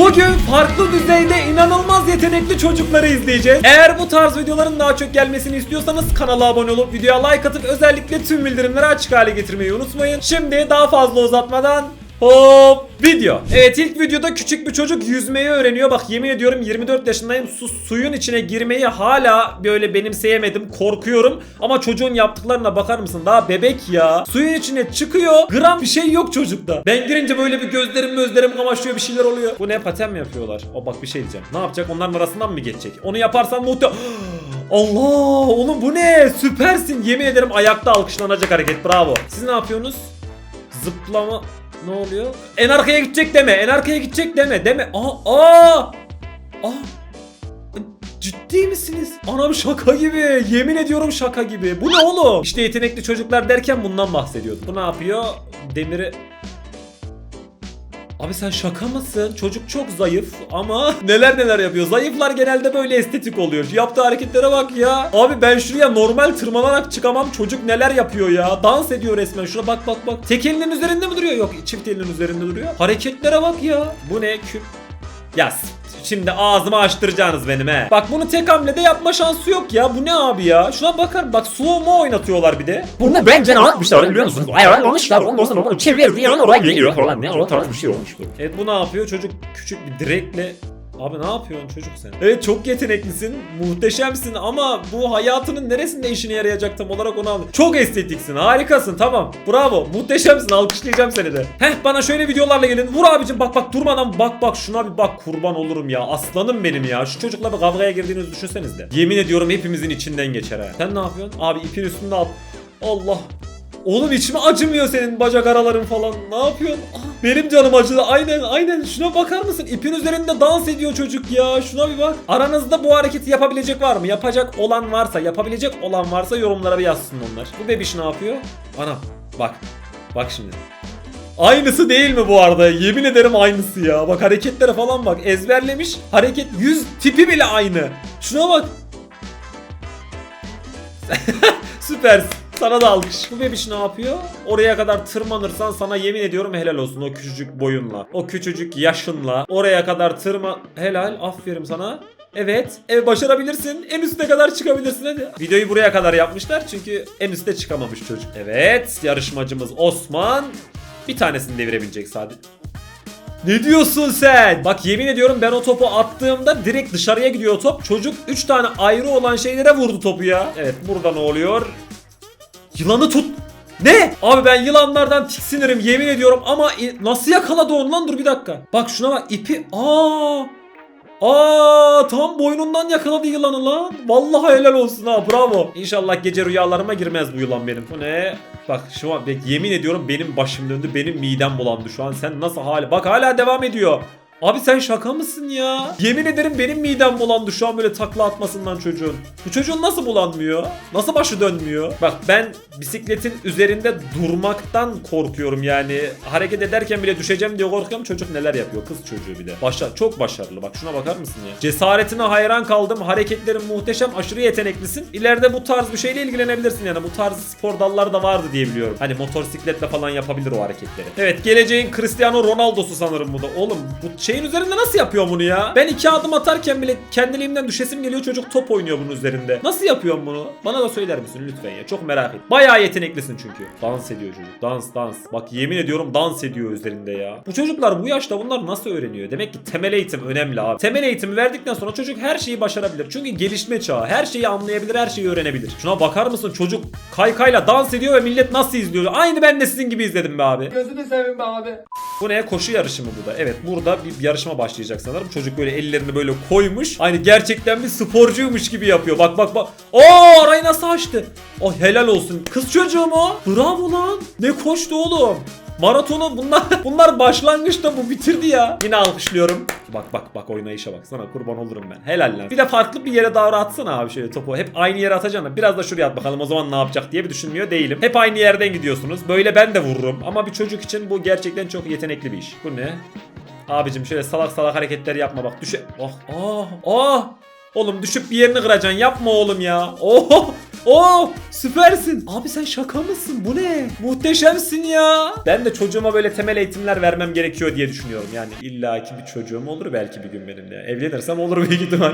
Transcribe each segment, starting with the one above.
Bugün farklı düzeyde inanılmaz yetenekli çocukları izleyeceğiz. Eğer bu tarz videoların daha çok gelmesini istiyorsanız kanala abone olup videoya like atıp özellikle tüm bildirimleri açık hale getirmeyi unutmayın. Şimdi daha fazla uzatmadan Hop video. Evet ilk videoda küçük bir çocuk yüzmeyi öğreniyor. Bak yemin ediyorum 24 yaşındayım. Su, suyun içine girmeyi hala böyle benimseyemedim. Korkuyorum. Ama çocuğun yaptıklarına bakar mısın? Daha bebek ya. Suyun içine çıkıyor. Gram bir şey yok çocukta. Ben girince böyle bir gözlerim gözlerim kamaşıyor bir şeyler oluyor. Bu ne paten mi yapıyorlar? O bak bir şey diyeceğim. Ne yapacak? Onların arasından mı geçecek? Onu yaparsan muhte... Allah! Oğlum bu ne? Süpersin. Yemin ederim ayakta alkışlanacak hareket. Bravo. Siz ne yapıyorsunuz? Zıplama ne oluyor? En arkaya gidecek deme. En arkaya gidecek deme. Deme. Aa aa. Aa. Ciddi misiniz? Anam şaka gibi. Yemin ediyorum şaka gibi. Bu ne oğlum? İşte yetenekli çocuklar derken bundan bahsediyordum. Bu ne yapıyor? Demiri Abi sen şaka mısın? Çocuk çok zayıf ama neler neler yapıyor. Zayıflar genelde böyle estetik oluyor. Yaptığı hareketlere bak ya. Abi ben şuraya normal tırmanarak çıkamam. Çocuk neler yapıyor ya. Dans ediyor resmen. Şuna bak bak bak. Tek elinin üzerinde mi duruyor? Yok çift elinin üzerinde duruyor. Hareketlere bak ya. Bu ne? Küp. Ya Şimdi ağzımı açtıracaksınız benim he. Bak bunu tek hamlede yapma şansı yok ya. Bu ne abi ya? Şuna bakar. Bak slow mo oynatıyorlar bir de. Bunu bence ne yapmışlar biliyor musunuz? Ayarlamışlar ondan sonra onu çeviriyor oraya geliyor falan ne o tarz bir şey olmuş. Evet bu ne yapıyor? Çocuk küçük bir direkle Abi ne yapıyorsun çocuk sen? Evet çok yeteneklisin, muhteşemsin ama bu hayatının neresinde işine yarayacak tam olarak onu anladım. Çok estetiksin, harikasın tamam. Bravo, muhteşemsin, alkışlayacağım seni de. Heh bana şöyle videolarla gelin. Vur abicim bak bak durmadan bak bak şuna bir bak kurban olurum ya. Aslanım benim ya. Şu çocukla bir kavgaya girdiğinizi düşünseniz de. Yemin ediyorum hepimizin içinden geçer ha. Sen ne yapıyorsun? Abi ipin üstünde at. Allah. Oğlum içime acımıyor senin bacak araların falan. Ne yapıyorsun? Ah, benim canım acıdı. Aynen aynen. Şuna bakar mısın? İpin üzerinde dans ediyor çocuk ya. Şuna bir bak. Aranızda bu hareketi yapabilecek var mı? Yapacak olan varsa, yapabilecek olan varsa yorumlara bir yazsın onlar. Bu bebiş ne yapıyor? Ana bak. Bak şimdi. Aynısı değil mi bu arada? Yemin ederim aynısı ya. Bak hareketlere falan bak. Ezberlemiş. Hareket yüz tipi bile aynı. Şuna bak. Süpersin. Sana da alkış. Bu bebiş ne yapıyor? Oraya kadar tırmanırsan sana yemin ediyorum helal olsun o küçücük boyunla. O küçücük yaşınla. Oraya kadar tırma... Helal. Aferin sana. Evet. Evet başarabilirsin. En üste kadar çıkabilirsin hadi. Videoyu buraya kadar yapmışlar çünkü en üste çıkamamış çocuk. Evet. Yarışmacımız Osman. Bir tanesini devirebilecek sadece. Ne diyorsun sen? Bak yemin ediyorum ben o topu attığımda direkt dışarıya gidiyor top. Çocuk 3 tane ayrı olan şeylere vurdu topu ya. Evet burada ne oluyor? Yılanı tut. Ne? Abi ben yılanlardan tiksinirim yemin ediyorum ama nasıl yakaladı onu lan dur bir dakika. Bak şuna bak ipi. Aa. Aa tam boynundan yakaladı yılanı lan. Vallahi helal olsun ha bravo. İnşallah gece rüyalarıma girmez bu yılan benim. Bu ne? Bak şu an yemin ediyorum benim başım döndü. Benim midem bulandı şu an. Sen nasıl hali? Bak hala devam ediyor. Abi sen şaka mısın ya? Yemin ederim benim midem bulandı şu an böyle takla atmasından çocuğun. Bu çocuğun nasıl bulanmıyor? Nasıl başı dönmüyor? Bak ben bisikletin üzerinde durmaktan korkuyorum yani. Hareket ederken bile düşeceğim diye korkuyorum. Çocuk neler yapıyor? Kız çocuğu bir de. Başa çok başarılı. Bak şuna bakar mısın ya? Cesaretine hayran kaldım. Hareketlerin muhteşem. Aşırı yeteneklisin. İleride bu tarz bir şeyle ilgilenebilirsin yani. Bu tarz spor dalları da vardı diye biliyorum. Hani motosikletle falan yapabilir o hareketleri. Evet geleceğin Cristiano Ronaldo'su sanırım bu da. Oğlum bu şeyin üzerinde nasıl yapıyor bunu ya? Ben iki adım atarken bile kendiliğimden düşesim geliyor çocuk top oynuyor bunun üzerinde. Nasıl yapıyorsun bunu? Bana da söyler misin lütfen ya? Çok merak et. Bayağı yeteneklisin çünkü. Dans ediyor çocuk. Dans dans. Bak yemin ediyorum dans ediyor üzerinde ya. Bu çocuklar bu yaşta bunlar nasıl öğreniyor? Demek ki temel eğitim önemli abi. Temel eğitimi verdikten sonra çocuk her şeyi başarabilir. Çünkü gelişme çağı. Her şeyi anlayabilir, her şeyi öğrenebilir. Şuna bakar mısın? Çocuk kaykayla dans ediyor ve millet nasıl izliyor? Aynı ben de sizin gibi izledim be abi. Gözünü seveyim be abi. Bu ne? Koşu yarışı mı bu da? Evet burada bir yarışma başlayacak sanırım. Çocuk böyle ellerini böyle koymuş. Aynı gerçekten bir sporcuymuş gibi yapıyor. Bak bak bak. Oo arayı nasıl açtı? Oh helal olsun. Kız çocuğu mu? Bravo lan. Ne koştu oğlum? Maratonu bunlar bunlar başlangıçta bu bitirdi ya. Yine alkışlıyorum. Bak bak bak oynayışa bak. Sana kurban olurum ben. Helal lan. Bir de farklı bir yere doğru atsana abi şöyle topu. Hep aynı yere atacaksın. Biraz da şuraya at bakalım o zaman ne yapacak diye bir düşünmüyor değilim. Hep aynı yerden gidiyorsunuz. Böyle ben de vururum. Ama bir çocuk için bu gerçekten çok yetenekli bir iş. Bu ne? Abicim şöyle salak salak hareketler yapma bak. Düşe... Oh, oh, oh. Oğlum düşüp bir yerini kıracaksın. Yapma oğlum ya. Oh. Oo süpersin. Abi sen şaka mısın? Bu ne? Muhteşemsin ya. Ben de çocuğuma böyle temel eğitimler vermem gerekiyor diye düşünüyorum. Yani illaki bir çocuğum olur belki bir gün benim de. Evlenirsem olur büyük ihtimal.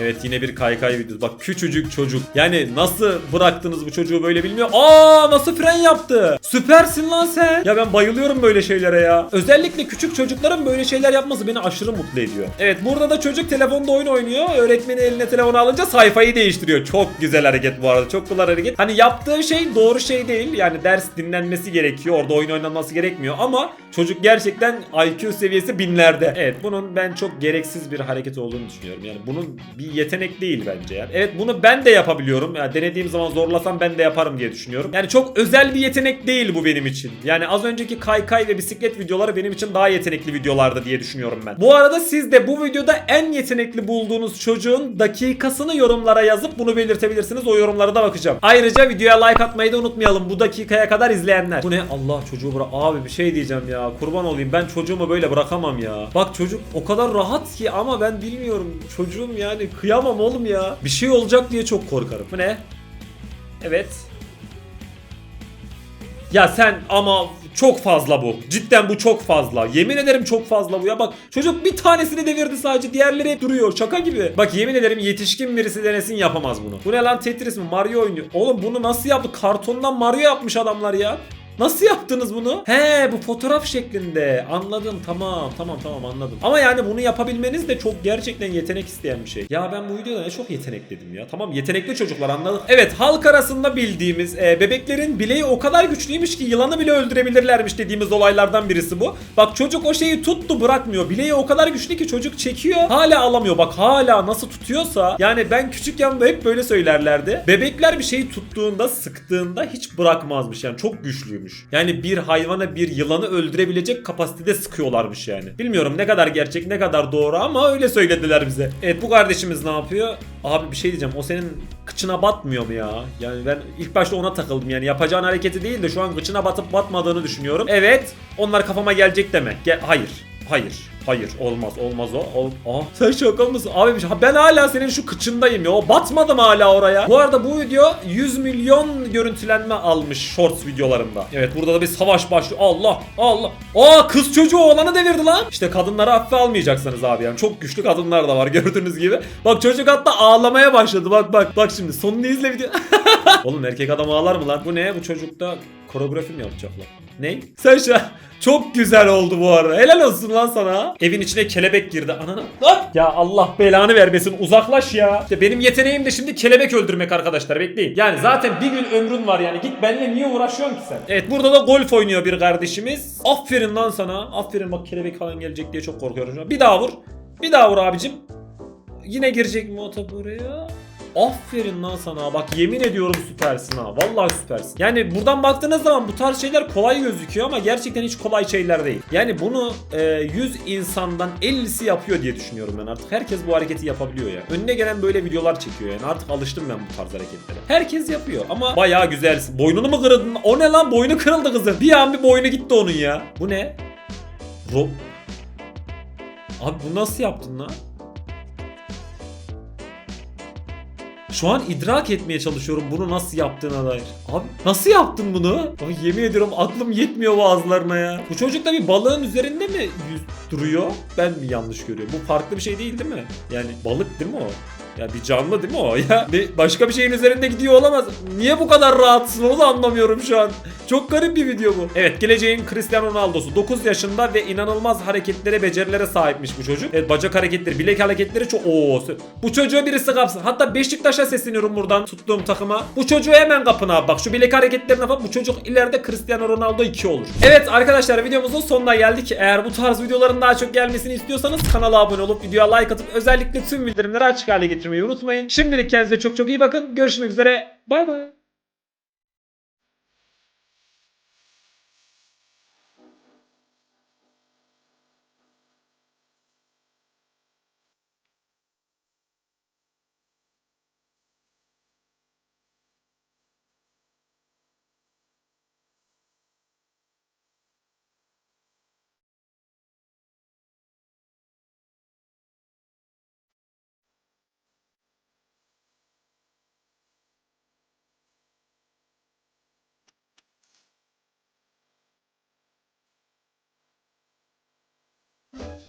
Evet yine bir kaykay videosu. Bak küçücük çocuk. Yani nasıl bıraktınız bu çocuğu böyle bilmiyor. Aa nasıl fren yaptı? Süpersin lan sen. Ya ben bayılıyorum böyle şeylere ya. Özellikle küçük çocukların böyle şeyler yapması beni aşırı mutlu ediyor. Evet burada da çocuk telefonda oyun oynuyor. Öğretmeni eline telefonu alınca sayfayı değiştiriyor. Çok güzel hareket bu arada. Çok güzel hareket. Hani yaptığı şey doğru şey değil. Yani ders dinlenmesi gerekiyor. Orada oyun oynanması gerekmiyor. Ama çocuk gerçekten IQ seviyesi binlerde. Evet bunun ben çok gereksiz bir hareket olduğunu düşünüyorum. Yani bunun bir yetenek değil bence yani. Evet bunu ben de yapabiliyorum. Yani denediğim zaman zorlasam ben de yaparım diye düşünüyorum. Yani çok özel bir yetenek değil bu benim için. Yani az önceki kaykay ve bisiklet videoları benim için daha yetenekli videolardı diye düşünüyorum ben. Bu arada siz de bu videoda en yetenekli bulduğunuz çocuğun dakikasını yorumlara yazıp bunu belirtebilirsiniz. O yorumlara da bakacağım. Ayrıca videoya like atmayı da unutmayalım. Bu dakikaya kadar izleyenler. Bu ne? Allah çocuğu bırak. Abi bir şey diyeceğim ya. Kurban olayım. Ben çocuğumu böyle bırakamam ya. Bak çocuk o kadar rahat ki ama ben bilmiyorum. Çocuğum yani kıyamam oğlum ya. Bir şey olacak diye çok korkarım. Bu ne? Evet. Ya sen ama çok fazla bu. Cidden bu çok fazla. Yemin ederim çok fazla bu ya. Bak çocuk bir tanesini devirdi sadece. Diğerleri hep duruyor. Şaka gibi. Bak yemin ederim yetişkin birisi denesin yapamaz bunu. Bu ne lan Tetris mi? Mario oynuyor. Oğlum bunu nasıl yaptı? Kartondan Mario yapmış adamlar ya. Nasıl yaptınız bunu? He bu fotoğraf şeklinde. Anladım tamam tamam tamam anladım. Ama yani bunu yapabilmeniz de çok gerçekten yetenek isteyen bir şey. Ya ben bu videoda ne çok yetenekledim ya. Tamam yetenekli çocuklar anladık. Evet halk arasında bildiğimiz e, bebeklerin bileği o kadar güçlüymüş ki yılanı bile öldürebilirlermiş dediğimiz olaylardan birisi bu. Bak çocuk o şeyi tuttu bırakmıyor. Bileği o kadar güçlü ki çocuk çekiyor. Hala alamıyor. Bak hala nasıl tutuyorsa. Yani ben küçükken de hep böyle söylerlerdi. Bebekler bir şeyi tuttuğunda sıktığında hiç bırakmazmış. Yani çok güçlüymüş. Yani bir hayvana bir yılanı öldürebilecek kapasitede sıkıyorlarmış yani. Bilmiyorum ne kadar gerçek ne kadar doğru ama öyle söylediler bize. Evet bu kardeşimiz ne yapıyor? Abi bir şey diyeceğim. O senin kıçına batmıyor mu ya? Yani ben ilk başta ona takıldım yani. Yapacağın hareketi değil de şu an kıçına batıp batmadığını düşünüyorum. Evet. Onlar kafama gelecek deme. Gel hayır. Hayır. Hayır olmaz olmaz o. Ol Aa, sen şaka mısın? Abi ben hala senin şu kıçındayım ya. Batmadım hala oraya. Bu arada bu video 100 milyon görüntülenme almış shorts videolarında. Evet burada da bir savaş başlıyor. Allah Allah. Aa kız çocuğu oğlanı devirdi lan. İşte kadınları hafife almayacaksınız abi yani. Çok güçlü kadınlar da var gördüğünüz gibi. Bak çocuk hatta ağlamaya başladı. Bak bak bak şimdi sonunu izle video. Oğlum erkek adam ağlar mı lan? Bu ne? Bu çocukta koreografi mi yapacaklar? Ne? Sen şu çok güzel oldu bu arada. Helal olsun lan sana. Evin içine kelebek girdi. Anana. Lan! Ya Allah belanı vermesin. Uzaklaş ya. İşte benim yeteneğim de şimdi kelebek öldürmek arkadaşlar. Bekleyin. Yani zaten bir gün ömrün var yani. Git benimle niye uğraşıyorsun ki sen? Evet burada da golf oynuyor bir kardeşimiz. Aferin lan sana. Aferin bak kelebek falan gelecek diye çok korkuyorum. Bir daha vur. Bir daha vur abicim. Yine girecek mi o top oraya? Aferin lan sana. Bak yemin ediyorum süpersin ha. Vallahi süpersin. Yani buradan baktığınız zaman bu tarz şeyler kolay gözüküyor ama gerçekten hiç kolay şeyler değil. Yani bunu e, 100 insandan 50'si yapıyor diye düşünüyorum ben artık. Herkes bu hareketi yapabiliyor ya. Önüne gelen böyle videolar çekiyor yani. Artık alıştım ben bu tarz hareketlere. Herkes yapıyor ama bayağı güzelsin. Boynunu mu kırıldın? O ne lan? Boynu kırıldı kızın. Bir an bir boynu gitti onun ya. Bu ne? Ro... Abi bu nasıl yaptın lan? Şu an idrak etmeye çalışıyorum bunu nasıl yaptığına dair. Abi nasıl yaptın bunu? Ay yemin ediyorum aklım yetmiyor bazılarına ya. Bu çocuk da bir balığın üzerinde mi yüz duruyor? Ben mi yanlış görüyorum? Bu farklı bir şey değil değil mi? Yani balık değil mi o? Ya bir canlı değil mi o? Ya bir başka bir şeyin üzerinde gidiyor olamaz. Niye bu kadar rahatsın onu da anlamıyorum şu an. Çok garip bir video bu. Evet geleceğin Cristiano Ronaldo'su. 9 yaşında ve inanılmaz hareketlere, becerilere sahipmiş bu çocuk. Evet bacak hareketleri, bilek hareketleri çok... Oo, bu çocuğu birisi kapsın. Hatta Beşiktaş'a sesleniyorum buradan tuttuğum takıma. Bu çocuğu hemen kapın abi. Bak şu bilek hareketlerine bak. Bu çocuk ileride Cristiano Ronaldo 2 olur. Evet arkadaşlar videomuzun sonuna geldik. Eğer bu tarz videoların daha çok gelmesini istiyorsanız kanala abone olup videoya like atıp özellikle tüm bildirimleri açık hale getirmeyi unutmayın. Şimdilik kendinize çok çok iyi bakın. Görüşmek üzere. Bay bay.